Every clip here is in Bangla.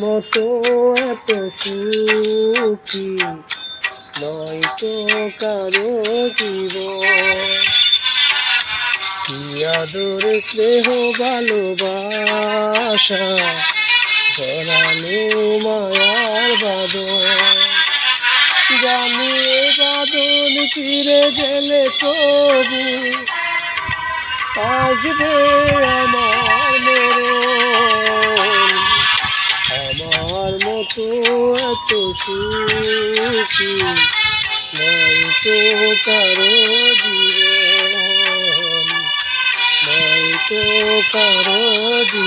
মতো এত সুখী নয় তো কারও জীবন। কি আদর, স্নেহ, ভালোবাসা, জড়ানো মায়ার বাদন জানি এ বাদন চিরে গেলে তবু আসবে আমার সুখী নয়তো কারও জীবন নয়তো কারও জীবন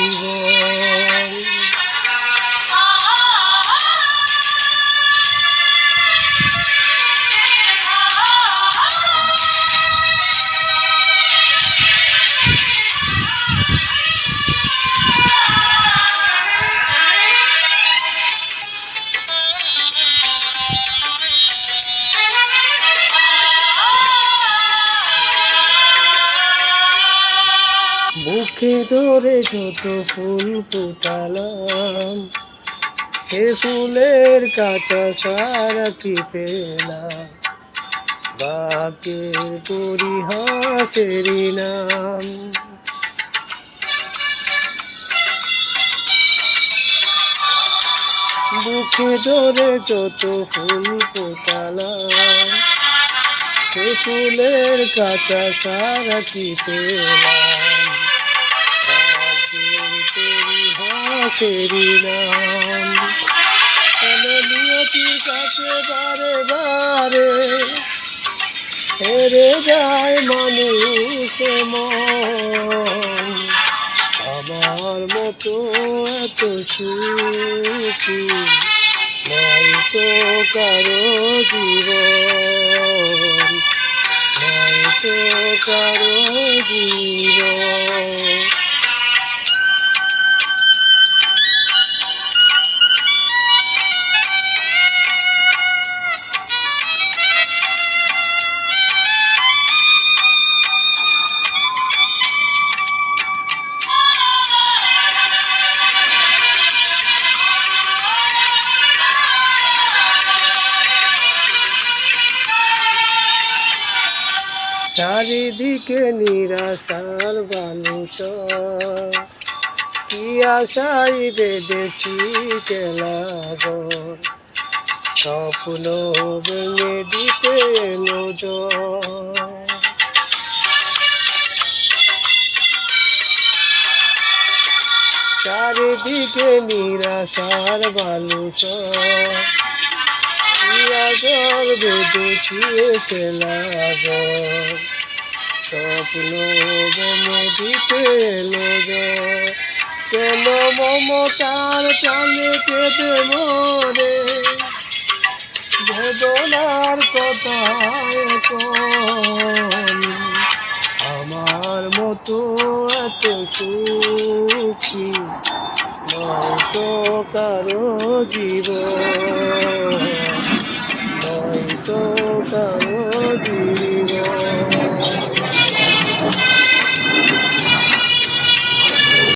বুকে ধরে যত ফুল ফুটালাম, সে ফুলের কাটা সারা কি পেলাম? বাকে পরিহাসেরই নাম বুকে ধরে যত ফুল ফোটালাম, সে ফুলের কাটা সারা কি পেলাম? নিয়তির কাছে বারে বারে হেরে যায় মানুষ মন আমার মতো এত সুখী নয়তো কারও জীবন নয়তো কারও জীবন চারিদিকে নিরাশার বালুচ কি আশাই বেঁধেছি কেলাগর স্বপ্ন ভেঙে দিতে জয়। চারিদিকে নিরাশার বালুচ জল বেঁধেছি খেলাগর স্বপ্ন বনে দিতে এলো জয়। কেন মমতার প্রাণে কেঁদে মরে? বেদনার কথা আমার মতো এত সুখী নয়তো কারও জীবন। 就这